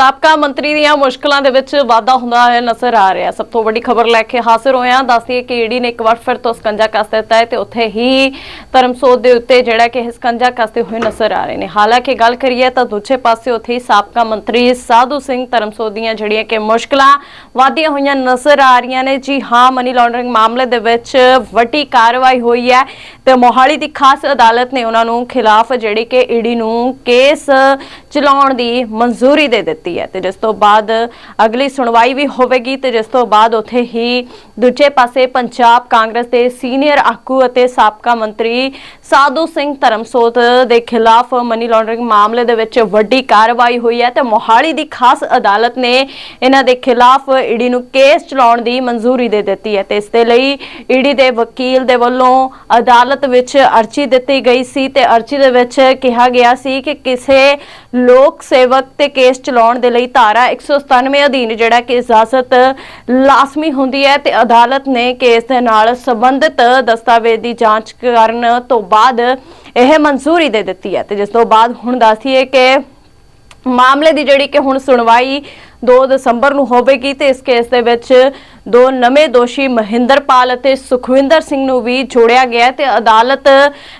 ਸਾਬਕਾ ਮੰਤਰੀ ਦੀਆਂ ਮੁਸ਼ਕਲਾਂ ਦੇ ਵਿੱਚ ਵਾਧਾ ਹੁੰਦਾ ਹੋਇਆ ਨਜ਼ਰ ਆ ਰਿਹਾ। ਸਭ ਤੋਂ ਵੱਡੀ ਖਬਰ ਲੈ ਕੇ ਹਾਜ਼ਰ ਹੋਇਆ ਦੱਸਦੀ ਦੱਸਦੀਏ ਕਿ ਈਡੀ ਨੇ ਇੱਕ ਵਾਰ ਫਿਰ ਤੋਂ ਸਕੰਜਾ ਕੱਸ ਦਿੱਤਾ ਹੈ ਤੇ ਉੱਥੇ ਹੀ ਧਰਮਸੋਤ ਦੇ ਉੱਤੇ ਜਿਹੜਾ ਕਿ ਸਕੰਜਾ ਕੱਸਦੇ ਹੋਏ ਨਜ਼ਰ ਆ ਰਹੇ ਨੇ। ਹਾਲਾਂਕਿ ਗੱਲ ਕਰੀਏ ਤਾਂ ਦੂਜੇ ਪਾਸੇ ਉੱਥੇ ਹੀ ਸਾਬਕਾ ਮੰਤਰੀ ਸਾਧੂ ਸਿੰਘ ਧਰਮਸੋਤ ਦੀਆਂ ਜਿਹੜੀਆਂ ਕਿ ਮੁਸ਼ਕਲਾਂ ਵਾਧੀਆਂ ਹੋਈਆਂ ਨਜ਼ਰ ਆ ਰਹੀਆਂ ਨੇ। ਜੀ ਹਾਂ ਮਨੀ ਲਾਂਡਰਿੰਗ ਮਾਮਲੇ ਦੇ ਵਿੱਚ ਵੱਡੀ ਕਾਰਵਾਈ ਹੋਈ ਹੈ ਤੇ ਮੋਹਾਲੀ ਦੀ ਖਾਸ ਅਦਾਲਤ ਨੇ ਉਹਨਾਂ ਨੂੰ ਖਿਲਾਫ ਜਿਹੜੀ ਕਿ ਈਡੀ ਨੂੰ ਕੇਸ ਚਲਾਉਣ ਦੀ ਮਨਜ਼ੂਰੀ ਦੇ ਦਿੱਤੀ। ਹੈ। ਤੇ ਜਿਸ ਤੋਂ ਬਾਅਦ ਅਗਲੀ ਸੁਣਵਾਈ ਵੀ ਹੋਵੇਗੀ ਤੇ ਜਿਸ ਤੋਂ ਬਾਅਦ ਉੱਥੇ ਹੀ ਦੂਜੇ ਪਾਸੇ ਪੰਜਾਬ ਕਾਂਗਰਸ ਦੇ ਸੀਨੀਅਰ ਆਗੂ ਅਤੇ ਸਾਬਕਾ ਮੰਤਰੀ ਸਾਧੂ ਸਿੰਘ ਧਰਮਸੋਤ ਦੇ ਖਿਲਾਫ ਮਨੀ ਲਾਂਡਰਿੰਗ ਮਾਮਲੇ ਦੇ ਵਿੱਚ ਵੱਡੀ ਕਾਰਵਾਈ ਹੋਈ ਹੈ ਤੇ ਮੋਹਾਲੀ ਦੀ ਖਾਸ ਅਦਾਲਤ ਨੇ ਇਹਨਾਂ ਦੇ ਖਿਲਾਫ ਈਡੀ ਨੂੰ ਕੇਸ ਚਲਾਉਣ ਦੀ ਮਨਜ਼ੂਰੀ ਦੇ ਦਿੱਤੀ ਹੈ ਤੇ ਇਸ ਦੇ ਲਈ ਈਡੀ ਦੇ ਵਕੀਲ ਦੇ ਵੱਲੋਂ ਅਦਾਲਤ ਵਿੱਚ ਅਰਜ਼ੀ ਦਿੱਤੀ ਗਈ ਸੀ ਤੇ ਅਰਜ਼ੀ ਦੇ ਵਿੱਚ ਕਿਹਾ ਗਿਆ ਸੀ ਕਿ ਕਿਸੇ ਲੋਕ ਸੇਵਕ ਤੇ ਕੇਸ ਚਲਾਉਣ ਦੇ ਲਈ ਧਾਰਾ 197 ਅਧੀਨ ਜਿਹੜਾ ਕਿ ਇਜਾਜ਼ਤ ਲਾਜ਼ਮੀ ਹੁੰਦੀ ਹੈ ਤੇ ਅਦਾਲਤ ਨੇ ਕੇਸ ਦੇ ਨਾਲ ਸੰਬੰਧਿਤ ਦਸਤਾਵੇਜ਼ ਦੀ ਜਾਂਚ ਕਰਨ ਤੋਂ ਬਾਅਦ ਇਹ ਮਨਜ਼ੂਰੀ ਦੇ ਦਿੱਤੀ ਹੈ ਤੇ ਜਿਸ ਤੋਂ ਬਾਅਦ ਹੁਣ ਦੱਸੀਏ ਕਿ ਮਾਮਲੇ ਦੀ ਜਿਹੜੀ ਕਿ ਹੁਣ ਸੁਣਵਾਈ 2 ਦਸੰਬਰ ਨੂੰ ਹੋਵੇਗੀ ਤੇ ਇਸ ਕੇਸ ਦੇ ਵਿੱਚ ਦੋ ਨਵੇਂ ਦੋਸ਼ੀ ਮਹਿੰਦਰਪਾਲ ਅਤੇ ਸੁਖਵਿੰਦਰ ਸਿੰਘ ਨੂੰ ਵੀ ਜੋੜਿਆ ਗਿਆ ਹੈ ਤੇ ਅਦਾਲਤ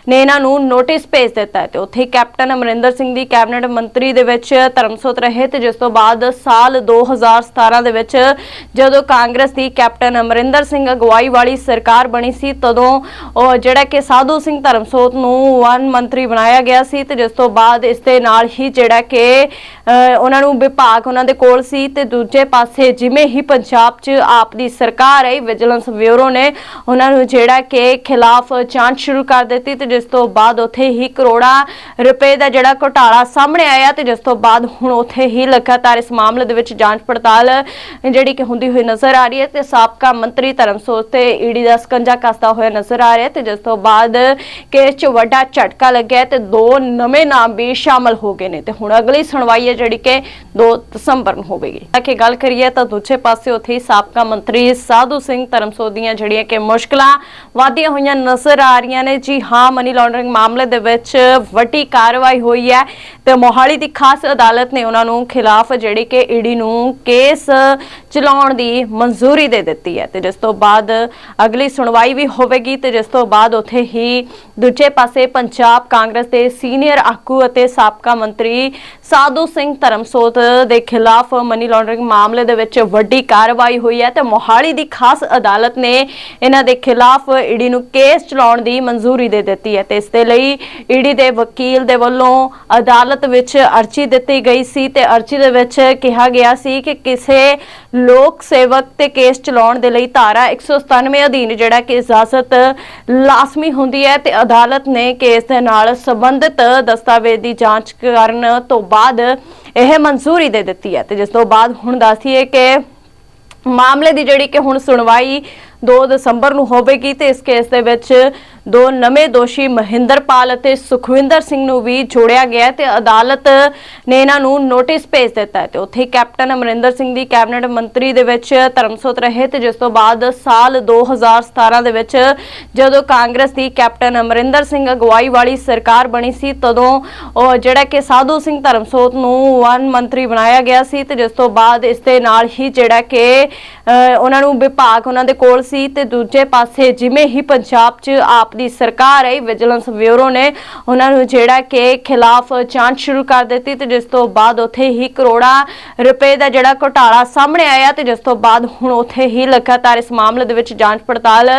ਨੇ ਇਹਨਾਂ ਨੂੰ ਨੋਟਿਸ ਭੇਜ ਦਿੱਤਾ ਹੈ ਤੇ ਉੱਥੇ ਹੀ ਕੈਪਟਨ ਅਮਰਿੰਦਰ ਸਿੰਘ ਦੀ ਕੈਬਨਿਟ ਮੰਤਰੀ ਦੇ ਵਿੱਚ ਧਰਮਸੋਤ ਰਹੇ ਤੇ ਜਿਸ ਤੋਂ ਬਾਅਦ ਸਾਲ 2017 ਦੇ ਵਿੱਚ ਜਦੋਂ ਕਾਂਗਰਸ ਦੀ ਕੈਪਟਨ ਅਮਰਿੰਦਰ ਸਿੰਘ ਅਗਵਾਈ ਵਾਲੀ ਸਰਕਾਰ ਬਣੀ ਸੀ, ਤਦੋਂ ਉਹ ਜਿਹੜਾ ਕਿ ਸਾਧੂ ਸਿੰਘ ਧਰਮਸੋਤ ਨੂੰ ਵਨ ਮੰਤਰੀ ਬਣਾਇਆ ਗਿਆ ਸੀ ਤੇ ਜਿਸ ਤੋਂ ਬਾਅਦ ਇਸ ਦੇ ਨਾਲ ਹੀ ਜਿਹੜਾ ਕਿ ਉਹਨਾਂ ਨੂੰ ਵਿਭਾਗ ਉਹਨਾਂ ਦੇ ਕੋਲ ਸੀ ਤੇ ਦੂਜੇ ਪਾਸੇ ਜਿਵੇਂ ਹੀ ਪੰਜਾਬ 'ਚ ਆਪ ਦੀ ਸਰਕਾਰ ਆਈ, ਵਿਜੀਲੈਂਸ ਬਿਊਰੋ ਨੇ ਉਹਨਾਂ ਨੂੰ ਜਿਹੜਾ ਕਿ ਖਿਲਾਫ ਜਾਂਚ ਸ਼ੁਰੂ ਕਰ ਦਿੱਤੀ ਤੇ ਜਿਸ ਤੋਂ ਬਾਅਦ ਉੱਥੇ ਹੀ ਕਰੋੜਾਂ ਰੁਪਏ ਦਾ ਜਿਹੜਾ ਘੁਟਾਲਾ ਸਾਹਮਣੇ ਆਇਆ ਤੇ ਜਿਸ ਤੋਂ ਬਾਅਦ ਹੁਣ ਉੱਥੇ ਹੀ ਲਗਾਤਾਰ ਇਸ ਮਾਮਲੇ ਦੇ ਵਿੱਚ ਜਾਂਚ ਪੜਤਾਲ ਜਿਹੜੀ ਕਿ ਹੁੰਦੀ ਹੋਈ ਨਜ਼ਰ ਆ ਰਹੀ ਹੈ ਤੇ ਸਾਬਕਾ ਮੰਤਰੀ ਧਰਮਸੋਤ ਤੇ ਈਡੀ ਦਾ ਸਕੰਜਾ ਕੱਸਦਾ ਹੋਇਆ ਨਜ਼ਰ ਆ ਰਿਹਾ ਤੇ ਜਿਸ ਤੋਂ ਬਾਅਦ ਕੇਸ 'ਚ ਵੱਡਾ ਝਟਕਾ ਲੱਗਿਆ ਤੇ ਦੋ ਨਵੇਂ ਨਾਮ ਵੀ ਸ਼ਾਮਲ ਹੋ ਗਏ ਨੇ ਤੇ ਹੁਣ ਅਗਲੀ ਸੁਣਵਾਈ ਹੈ ਜਿਹੜੀ ਕਿ 2 ਦਸੰਬਰ ਨੂੰ ਹੋਵੇਗੀ। ਤਾਂ ਗੱਲ ਕਰੀਏ ਤਾਂ ਦੂਜੇ ਪਾਸੇ ਉੱਥੇ ਹੀ ਸਾਬਕਾ ਮੰਤਰੀ ਸਾਧੂ ਸਿੰਘ ਧਰਮਸੋਤ ਦੀਆਂ ਜਿਹੜੀਆਂ ਕਿ ਮੁਸ਼ਕਲਾਂ ਵਾਧੀਆਂ ਹੋਈਆਂ ਨਜ਼ਰ ਆ ਰਹੀਆਂ ਨੇ। ਜੀ ਹਾਂ ਮਨੀ ਲਾਂਡਰਿੰਗ ਮਾਮਲੇ ਦੇ ਵਿੱਚ ਵੱਡੀ ਕਾਰਵਾਈ ਹੋਈ ਹੈ ਤੇ ਮੋਹਾਲੀ ਦੀ ਖਾਸ ਅਦਾਲਤ ਨੇ ਉਹਨਾਂ ਨੂੰ ਖਿਲਾਫ ਜਿਹੜੀ ਕਿ ਈਡੀ ਨੂੰ ਕੇਸ ਚਲਾਉਣ ਦੀ ਮਨਜ਼ੂਰੀ ਦੇ ਦਿੱਤੀ ਹੈ ਤੇ ਜਿਸ ਤੋਂ ਬਾਅਦ ਅਗਲੀ ਸੁਣਵਾਈ ਵੀ ਹੋਵੇਗੀ ਤੇ ਜਿਸ ਤੋਂ ਬਾਅਦ ਉੱਥੇ ਹੀ ਦੂਜੇ ਪਾਸੇ ਪੰਜਾਬ ਕਾਂਗਰਸ ਦੇ ਸੀਨੀਅਰ ਆਗੂ ਅਤੇ ਸਾਬਕਾ ਮੰਤਰੀ ਸਾਧੂ ਸਿੰਘ ਧਰਮਸੋਤ ਦੇ ਖਿਲਾਫ ਮਨੀ ਲਾਂਡਰਿੰਗ ਮਾਮਲੇ ਦੇ ਵਿੱਚ ਵੱਡੀ ਕਾਰਵਾਈ ਹੋਈ ਹੈ ਤੇ ਮੋਹਾਲੀ ਦੀ ਖਾਸ ਅਦਾਲਤ ਨੇ ਇਹਨਾਂ ਦੇ ਖਿਲਾਫ ਈਡੀ ਨੂੰ ਕੇਸ ਚਲਾਉਣ ਦੀ ਮਨਜ਼ੂਰੀ ਦੇ ਦਿੱਤੀ ਹੈ ਤੇ ਇਸ ਦੇ ਲਈ ਈਡੀ ਦੇ ਵਕੀਲ ਦੇ ਵੱਲੋਂ ਅਦਾਲਤ ਵਿੱਚ ਅਰਜ਼ੀ ਦਿੱਤੀ ਗਈ ਸੀ ਤੇ ਅਰਜ਼ੀ ਦੇ ਵਿੱਚ ਕਿਹਾ ਗਿਆ ਸੀ ਕਿ ਕਿਸੇ ਲੋਕ ਸੇਵਕ ਤੇ ਕੇਸ ਚਲਾਉਣ ਦੇ ਲਈ ਧਾਰਾ 197 ਅਧੀਨ ਜਿਹੜਾ ਕਿ ਇਜਾਜ਼ਤ ਲਾਜ਼ਮੀ ਹੁੰਦੀ ਹੈ ਤੇ ਅਦਾਲਤ ਨੇ ਕੇਸ ਦੇ ਨਾਲ ਸੰਬੰਧਿਤ ਦਸਤਾਵੇਜ਼ ਦੀ ਜਾਂਚ ਕਰਨ ਤੋਂ ਬਾਅਦ ਇਹ ਮਨਜ਼ੂਰੀ ਦੇ ਦਿੱਤੀ ਹੈ ਤੇ ਜਿਸ ਤੋਂ ਬਾਅਦ ਹੁਣ ਦੱਸੀਏ ਕਿ ਮਾਮਲੇ ਦੀ ਜਿਹੜੀ ਕਿ ਹੁਣ ਸੁਣਵਾਈ 2 ਦਸੰਬਰ ਨੂੰ ਹੋਵੇਗੀ ਤੇ ਇਸ ਕੇਸ ਦੇ ਵਿੱਚ ਦੋ ਨਵੇਂ ਦੋਸ਼ੀ ਮਹਿੰਦਰਪਾਲ ਅਤੇ ਸੁਖਵਿੰਦਰ ਸਿੰਘ ਨੂੰ ਵੀ ਜੋੜਿਆ ਗਿਆ ਹੈ ਤੇ ਅਦਾਲਤ ਨੇ ਇਹਨਾਂ ਨੂੰ ਨੋਟਿਸ ਭੇਜ ਦਿੱਤਾ ਹੈ ਤੇ ਉੱਥੇ ਹੀ ਕੈਪਟਨ ਅਮਰਿੰਦਰ ਸਿੰਘ ਦੀ ਕੈਬਨਿਟ ਮੰਤਰੀ ਦੇ ਵਿੱਚ ਧਰਮਸੋਤ ਰਹੇ ਤੇ ਜਿਸ ਤੋਂ ਬਾਅਦ ਸਾਲ 2017 ਦੇ ਵਿੱਚ ਜਦੋਂ ਕਾਂਗਰਸ ਦੀ ਕੈਪਟਨ ਅਮਰਿੰਦਰ ਸਿੰਘ ਅਗਵਾਈ ਵਾਲੀ ਸਰਕਾਰ ਬਣੀ ਸੀ, ਤਦੋਂ ਉਹ ਜਿਹੜਾ ਕਿ ਸਾਧੂ ਸਿੰਘ ਧਰਮਸੋਤ ਨੂੰ ਵਨ ਮੰਤਰੀ ਬਣਾਇਆ ਗਿਆ ਸੀ ਤੇ ਜਿਸ ਤੋਂ ਬਾਅਦ ਇਸ ਦੇ ਨਾਲ ਹੀ ਜਿਹੜਾ ਕਿ ਉਹਨਾਂ ਨੂੰ ਵਿਭਾਗ ਉਹਨਾਂ ਦੇ ਕੋਲ ਸੀ ਤੇ ਦੂਜੇ ਪਾਸੇ ਜਿਵੇਂ ਹੀ ਪੰਜਾਬ 'ਚ ਆਪ ਦੀ ਸਰਕਾਰ ਆਈ, ਵਿਜੀਲੈਂਸ ਬਿਊਰੋ ਨੇ ਉਹਨਾਂ ਨੂੰ ਜਿਹੜਾ ਕਿ ਖਿਲਾਫ ਜਾਂਚ ਸ਼ੁਰੂ ਕਰ ਦਿੱਤੀ ਤੇ ਜਿਸ ਤੋਂ ਬਾਅਦ ਉੱਥੇ ਹੀ ਕਰੋੜਾਂ ਰੁਪਏ ਦਾ ਜਿਹੜਾ ਘੁਟਾਲਾ ਸਾਹਮਣੇ ਆਇਆ ਤੇ ਜਿਸ ਤੋਂ ਬਾਅਦ ਹੁਣ ਉੱਥੇ ਹੀ ਲਗਾਤਾਰ ਇਸ ਮਾਮਲੇ ਦੇ ਵਿੱਚ ਜਾਂਚ ਪੜਤਾਲ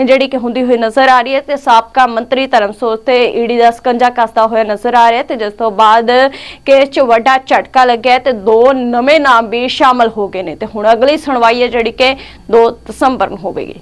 ਜਿਹੜੀ ਕਿ ਹੁੰਦੀ ਹੋਈ ਨਜ਼ਰ ਆ ਰਹੀ ਹੈ ਤੇ ਸਾਬਕਾ ਮੰਤਰੀ ਧਰਮਸੋਤ ਤੇ ਈਡੀ ਦਾ ਸਕੰਜਾ ਕੱਸਦਾ ਹੋਇਆ ਨਜ਼ਰ ਆ ਰਿਹਾ ਤੇ ਜਿਸ ਤੋਂ ਬਾਅਦ ਕੇਸ 'ਚ ਵੱਡਾ ਝਟਕਾ ਲੱਗਿਆ ਤੇ ਦੋ ਨਵੇਂ ਨਾਮ ਵੀ ਸ਼ਾਮਲ ਹੋ ਗਏ ਨੇ ਤੇ ਹੁਣ ਅਗਲੀ ਸੁਣਵਾਈ ਹੈ ਜਿਹੜੀ ਕਿ 2 ਦਸੰਬਰ ਨੂੰ ਹੋਵੇਗੀ